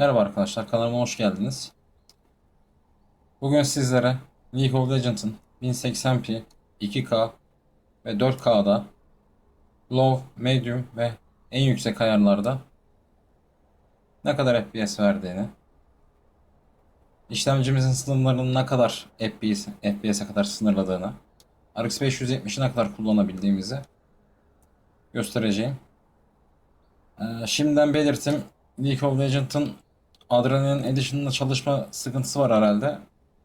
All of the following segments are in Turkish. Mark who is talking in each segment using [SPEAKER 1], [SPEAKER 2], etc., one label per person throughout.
[SPEAKER 1] Merhaba arkadaşlar, kanalıma hoş geldiniz. Bugün sizlere League of Legends'ın 1080p, 2K ve 4K'da low, medium ve en yüksek ayarlarda ne kadar FPS verdiğini, işlemcimizin sınırlarının ne kadar FPS, FPS'e kadar sınırladığını, RX 570'i ne kadar kullanabildiğimizi göstereceğim. Ee, şimdiden belirtim League of Legends'ın Adrenaline Edition'da çalışma sıkıntısı var herhalde.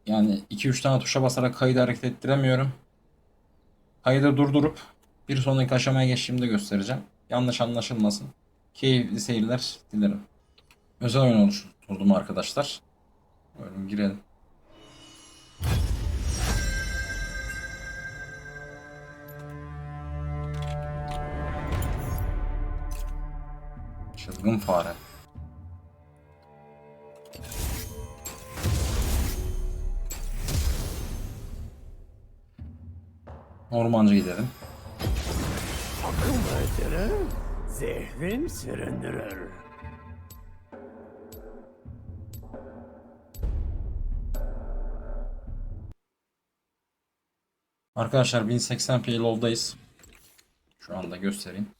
[SPEAKER 1] Yani 2-3 tane tuşa basarak kaydı hareket ettiremiyorum. Kaydı durdurup bir sonraki aşamaya geçtiğimde göstereceğim. Yanlış anlaşılmasın. Keyifli seyirler dilerim. Özel oyun oluşturdum arkadaşlar. Buyurun girelim. Çılgın fare. Ormancı gidelim.
[SPEAKER 2] Akım öldürür, zehrim süründürür.
[SPEAKER 1] Arkadaşlar 1080p low'dayız. Şu anda göstereyim.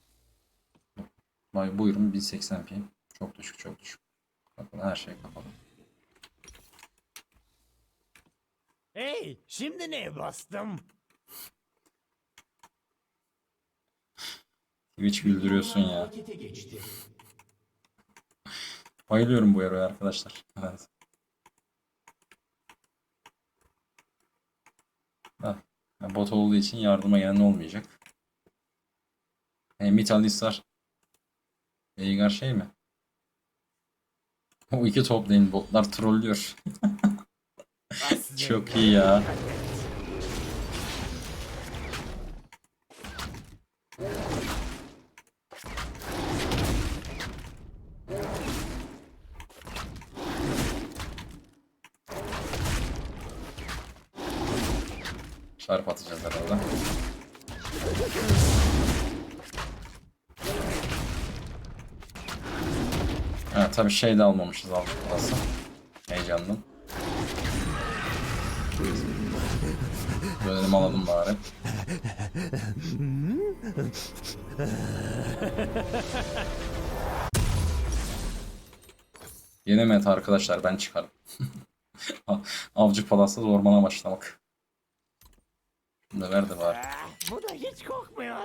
[SPEAKER 1] Vay buyurun 1080p. Çok düşük çok düşük. Bakın her şey kapalı.
[SPEAKER 2] Hey, şimdi neye bastım?
[SPEAKER 1] Twitch güldürüyorsun ya. Bayılıyorum bu yaraya arkadaşlar. Evet. Ha, bot olduğu için yardıma gelen olmayacak. E, Mitalisar Veigar şey mi? O iki top lane botlar trollüyor. Çok iyi ya. Ha tabii şey de almamışız burası. Heyecandan. Dönelim alalım bari. Yeni meta arkadaşlar ben çıkarım. Avcı palasız ormana başlamak. Şunu da ver de bari.
[SPEAKER 2] Ah, bu da hiç kokmuyor.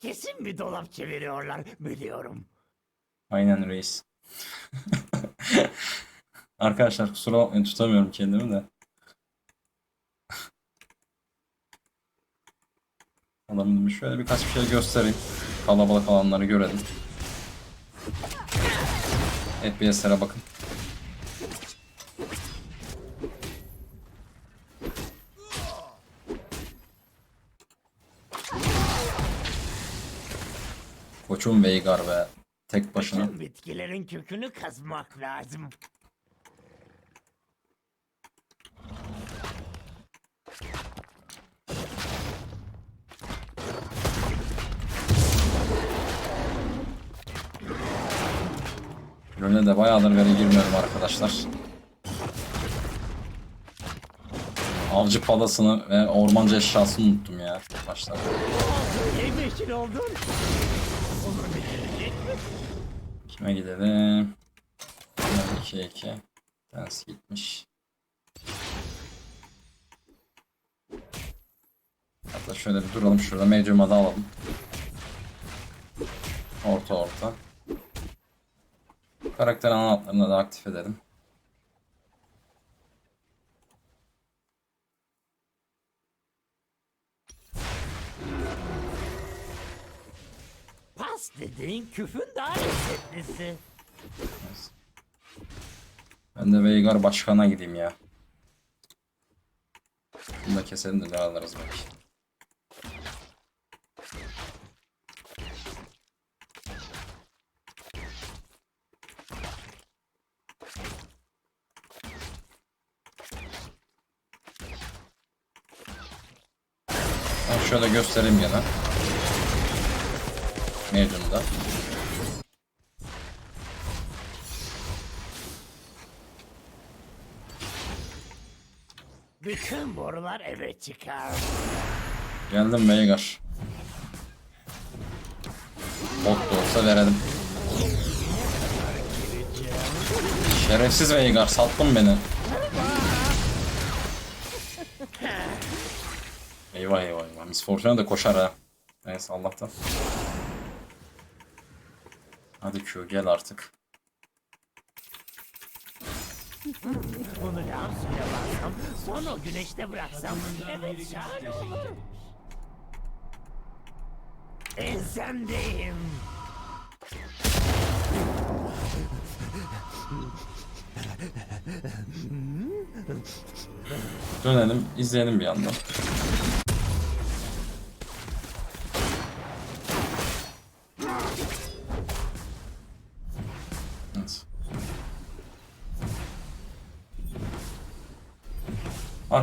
[SPEAKER 2] Kesin bir dolap çeviriyorlar, biliyorum.
[SPEAKER 1] Aynen reis. Arkadaşlar kusura bakmayın tutamıyorum kendimi de. Adamın şöyle birkaç bir şey göstereyim. Kalabalık alanları görelim. FPS'lere bakın. Koçum Veigar be. Tek başına.
[SPEAKER 2] Tüm bitkilerin kökünü kazmak lazım.
[SPEAKER 1] Röne de bayağıdır beri girmiyorum arkadaşlar. Avcı palasını ve ormancı eşyasını unuttum ya başta.
[SPEAKER 2] Yemyeşil oldun.
[SPEAKER 1] Kime gidelim? 2 2. Ders gitmiş. Hatta şöyle bir duralım şurada. Medium'a da alalım. Orta orta. Karakter ana hatlarını da aktif edelim.
[SPEAKER 2] Dediğin küfün daha lezzetlisi.
[SPEAKER 1] Ben de Veigar başkana gideyim ya. Bunu da keselim de ne alırız belki. Ben şöyle göstereyim gene. Mevzumda.
[SPEAKER 2] Bütün borular eve çıkar.
[SPEAKER 1] Geldim Veigar. Bok da olsa verelim. Şerefsiz Veigar sattın beni. Eyvah eyvah eyvah. Miss Fortuna da koşar ha. Neyse Allah'tan. Hadi Q gel artık.
[SPEAKER 2] Bunu lağım suya bassam, sonra güneşte bıraksam, evet şahane olur. Ensemdeyim.
[SPEAKER 1] Dönelim izleyelim bir yandan.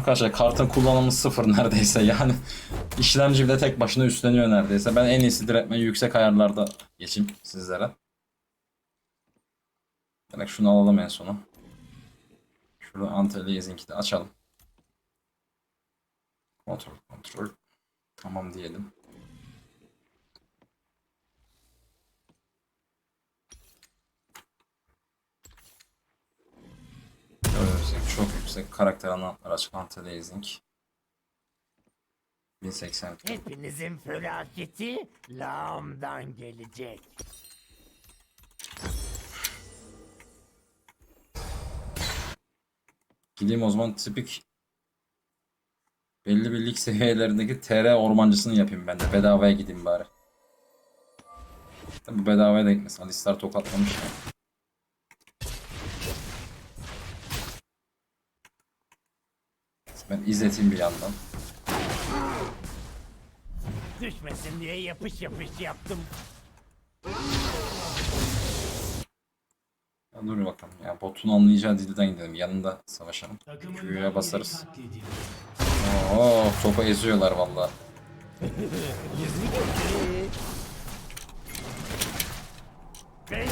[SPEAKER 1] Arkadaşlar kartın kullanımı sıfır neredeyse yani işlemci bile tek başına üstleniyor neredeyse. Ben en iyisi diretmeyi yüksek ayarlarda geçeyim sizlere. Direkt şunu alalım en sona. Şurada anti-aliasing'i de açalım. Kontrol kontrol. Tamam diyelim. Gördüğünüz gibi çok yüksek karakter anahtarı açık anti-aliasing. 1080
[SPEAKER 2] Hepinizin felaketi lağımdan gelecek.
[SPEAKER 1] Gideyim o zaman tipik belli birlik seviyelerindeki TR ormancısını yapayım ben de. Bedavaya gideyim bari. Tabi bedavaya da gitmesin. Alistar tokatlamış ya. Ben izleteyim bir yandan.
[SPEAKER 2] Düşmesin diye yapış yapış yaptım.
[SPEAKER 1] Ya dur bakalım ya botun anlayacağı dilden gidelim. Yanında savaşalım. Q'ya basarız. Oo topu eziyorlar valla.
[SPEAKER 2] Benim.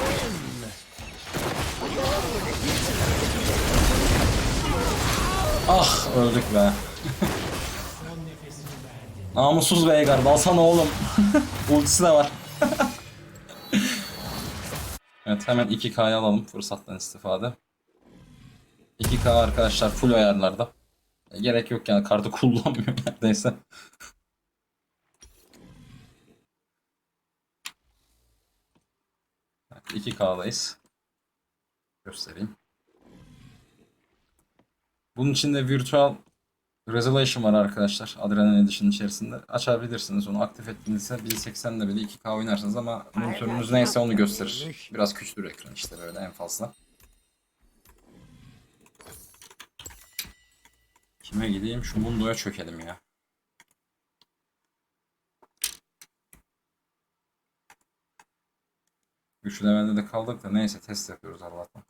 [SPEAKER 1] Ah öldük be. Namussuz Veigar dalsana oğlum. Ultisi de var. evet hemen 2K'ya alalım fırsattan istifade. 2K arkadaşlar full ayarlarda. E, Gerek yok yani kartı kullanmıyor neredeyse. Evet, 2K'dayız. Göstereyim. Bunun içinde virtual resolution var arkadaşlar. Adrenaline Edition içerisinde. Açabilirsiniz onu aktif ettiğinizde 1080'de bile 2K oynarsınız ama monitörünüz neyse onu gösterir. Biraz küçülür ekran işte böyle en fazla. Kime gideyim? Şu Mundo'ya çökelim ya. Üç levelde de kaldık da neyse test yapıyoruz Allah'tan.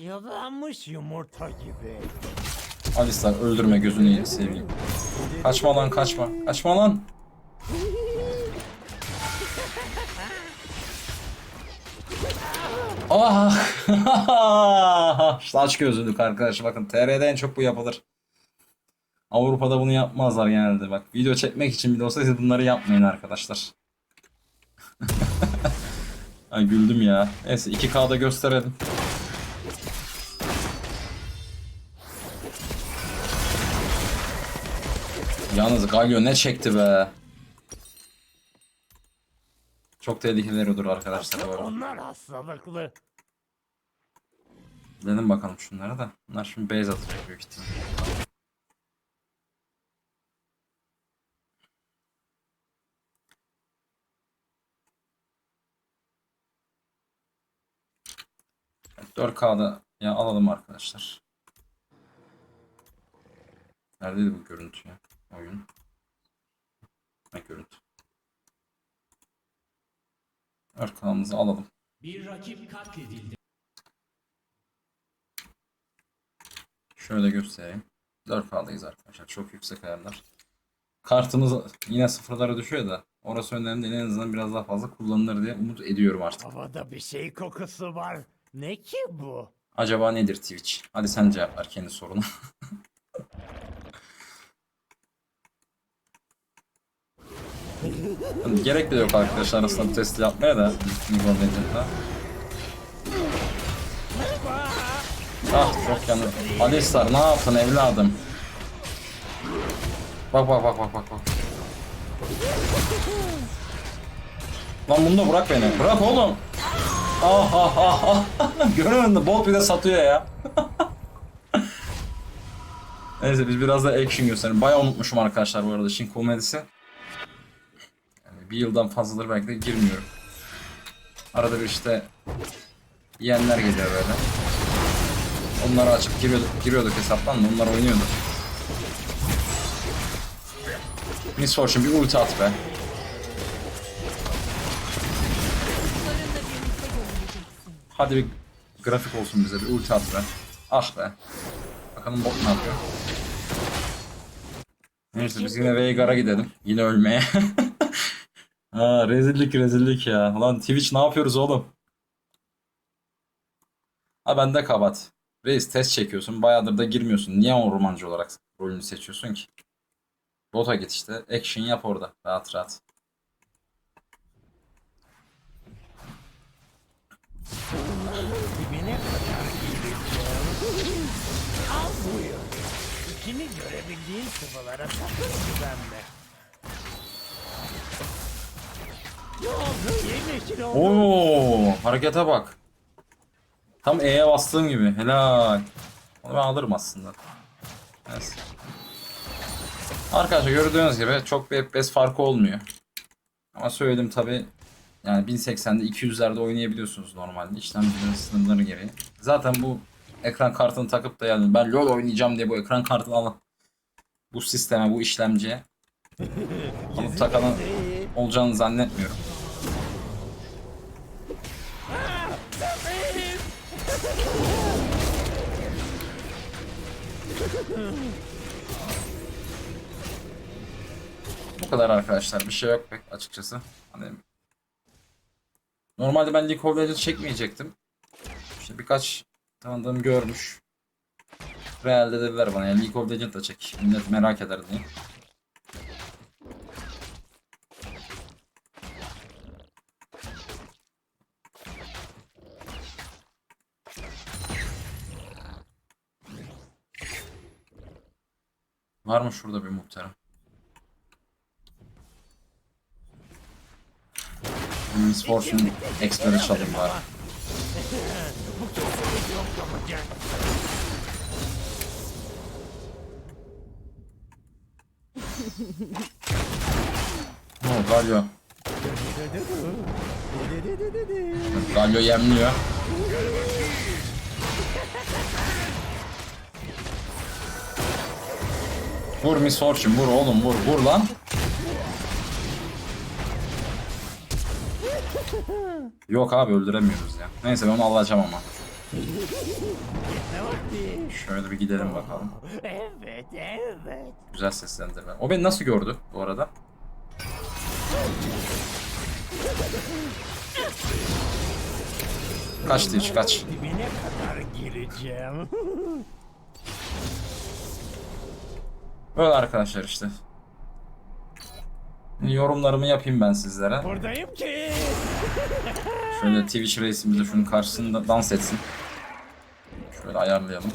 [SPEAKER 2] Yalanmış yumurta gibi.
[SPEAKER 1] Alistar öldürme gözünü seveyim. Kaçma lan kaçma. Kaçma lan. Ah! işte aç gözlülük arkadaş. Bakın TR'de en çok bu yapılır. Avrupa'da bunu yapmazlar genelde. Bak video çekmek için bile olsa siz bunları yapmayın arkadaşlar. Ay güldüm ya. Neyse 2K'da gösterelim. Yalnız Galio ne çekti be. Çok tehlikelidir arkadaşlar bu arada.
[SPEAKER 2] Onlar hastalıklı.
[SPEAKER 1] Dedim bakalım şunlara da. Bunlar şimdi base atacak büyük ihtimal. Evet, 4K'da ya alalım arkadaşlar. Neredeydi bu görüntü ya? Oyun. Görüntü. 4K'mızı alalım.
[SPEAKER 3] Bir rakip katledildi.
[SPEAKER 1] Şöyle göstereyim. 4K'dayız arkadaşlar. Çok yüksek ayarlar. Kartımız yine sıfırlara düşüyor da Orası önemli değil. En azından biraz daha fazla kullanılır diye umut ediyorum artık.
[SPEAKER 2] Havada bir şey kokusu var. Ne ki bu?
[SPEAKER 1] Acaba nedir Twitch? Hadi sen cevap ver kendi soruna. Yani Gerek bile yok arkadaşlar arasında bu testi yapmaya da League of Legends'da. Ah çok yanıyor. Alistar ne yaptın evladım? Bak bak bak bak bak bak. Lan bunu da bırak beni. Bırak oğlum. Ah ah ah ah. Görüyorsun da bol bir de satıyor ya. Neyse biz biraz da action gösterelim. Bayağı unutmuşum arkadaşlar bu arada işin komedisi. Bir yıldan fazladır belki de girmiyorum. Arada bir işte yiyenler geliyor böyle. Onları açıp giriyorduk, giriyorduk hesaptan da onlar oynuyordu. Miss Fortune bir ulti at be. Hadi bir grafik olsun bize bir ulti at be. Ah be. Bakalım bot ne yapıyor. Neyse biz yine Veigar'a gidelim. Yine ölmeye. ha, rezillik rezillik ya. Lan Twitch ne yapıyoruz oğlum? Ha bende kabat. Reis test çekiyorsun. Bayağıdır da girmiyorsun. Niye ormancı olarak rolünü seçiyorsun ki? Bota git işte. Action yap orada. Rahat rahat.
[SPEAKER 2] Dibine kadar gireceğim. Al buyur. İçini görebildiğin sıvılara sakın güvenme.
[SPEAKER 1] Oo, harekete bak. Tam E'ye bastığım gibi. Helal. Onu ben alırım aslında. Neyse. Arkadaşlar gördüğünüz gibi çok bir FPS farkı olmuyor. Ama söyledim tabi yani 1080'de 200'lerde oynayabiliyorsunuz normalde işlemcinin sınırları gereği. Zaten bu ekran kartını takıp da yani ben LoL oynayacağım diye bu ekran kartını alıp bu sisteme bu işlemciye alıp takanın olacağını zannetmiyorum. Bu kadar arkadaşlar. Bir şey yok pek açıkçası. Hani Normalde ben League of Legends çekmeyecektim. İşte birkaç tanıdığım görmüş. Realde dediler bana yani League of Legends da çek. Millet merak eder diye. Var mı şurada bir muhterem? Miss Fortune Expert'ı çalayım bari. Oh, Galio. Galio yemliyor. Vur Miss Fortune vur oğlum vur vur lan. Yok abi öldüremiyoruz ya. Neyse ben onu alacağım ama. Şöyle bir gidelim bakalım.
[SPEAKER 2] Evet, evet.
[SPEAKER 1] Güzel seslendirme. O beni nasıl gördü bu arada? Kaç hiç kaç.
[SPEAKER 2] Dibine kadar gireceğim.
[SPEAKER 1] Böyle arkadaşlar işte. Yorumlarımı yapayım ben sizlere.
[SPEAKER 2] Buradayım ki.
[SPEAKER 1] Şöyle Twitch reisimiz de şunun karşısında dans etsin. Şöyle ayarlayalım.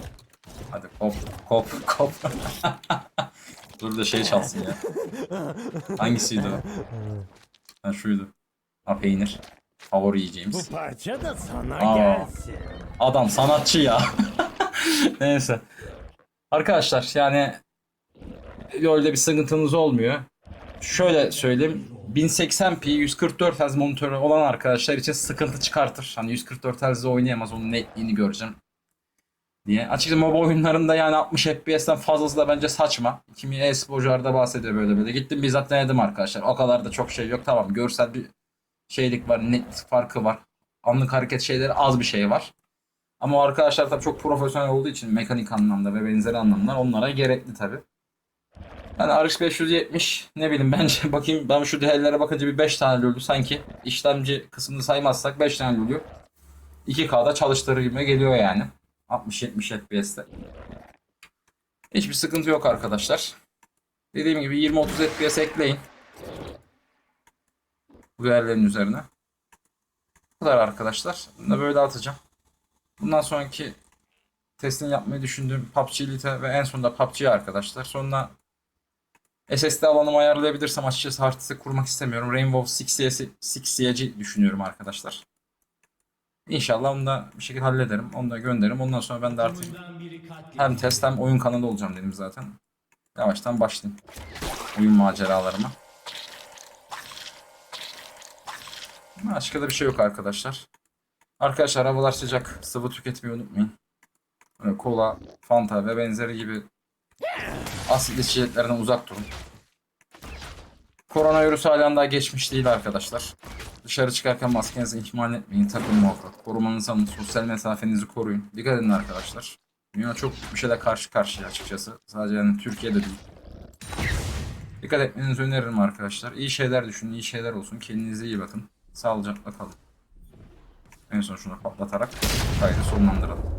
[SPEAKER 1] Hadi kop kop kop. Dur da şey çalsın ya. Hangisiydi o? Ha şuydu. Ha peynir. Favori yiyeceğimiz.
[SPEAKER 2] Bu parça da sana
[SPEAKER 1] Aa.
[SPEAKER 2] gelsin.
[SPEAKER 1] Adam sanatçı ya. Neyse. Arkadaşlar yani öyle bir sıkıntınız olmuyor. Şöyle söyleyeyim. 1080p 144 Hz monitörü olan arkadaşlar için sıkıntı çıkartır. Hani 144 Hz'de oynayamaz onun netliğini göreceğim diye. Açıkçası mobil oyunlarında yani 60 FPS'ten fazlası da bence saçma. Kimi e-sporcularda bahsediyor böyle böyle. Gittim bizzat denedim arkadaşlar. O kadar da çok şey yok. Tamam görsel bir şeylik var. Netlik farkı var. Anlık hareket şeyleri az bir şey var. Ama arkadaşlar tabii çok profesyonel olduğu için mekanik anlamda ve benzeri anlamda onlara gerekli tabii. Yani RX 570 ne bileyim bence bakayım ben şu değerlere bakınca bir 5 tane lülü sanki işlemci kısmını saymazsak 5 tane lülü 2K'da çalıştırır gibi geliyor yani. 60-70 FPS'te. Hiçbir sıkıntı yok arkadaşlar. Dediğim gibi 20-30 FPS ekleyin. Bu değerlerin üzerine. Bu kadar arkadaşlar. Bunu da böyle atacağım. Bundan sonraki testini yapmayı düşündüğüm PUBG Elite ve en sonunda PUBG arkadaşlar. Sonra SSD alanımı ayarlayabilirsem açıkçası hard kurmak istemiyorum. Rainbow Six Siege'i Six Siege'i düşünüyorum arkadaşlar. İnşallah onu da bir şekilde hallederim. Onu da gönderirim. Ondan sonra ben de artık hem test hem oyun kanalı olacağım dedim zaten. Yavaştan başlayayım. Oyun maceralarıma. Başka da bir şey yok arkadaşlar. Arkadaşlar havalar sıcak. Sıvı tüketmeyi unutmayın. Kola, fanta ve benzeri gibi asitli içeceklerden uzak durun. Koronavirüs halen daha geçmiş değil arkadaşlar. Dışarı çıkarken maskenizi ihmal etmeyin. Takın muhakkak. Korumanızı alın. Sosyal mesafenizi koruyun. Dikkat edin arkadaşlar. Dünya çok bir şeyle karşı karşıya açıkçası. Sadece yani Türkiye'de değil. Dikkat etmenizi öneririm arkadaşlar. İyi şeyler düşünün, iyi şeyler olsun. Kendinize iyi bakın. Sağlıcakla kalın. En son şunu patlatarak kaydı sonlandıralım.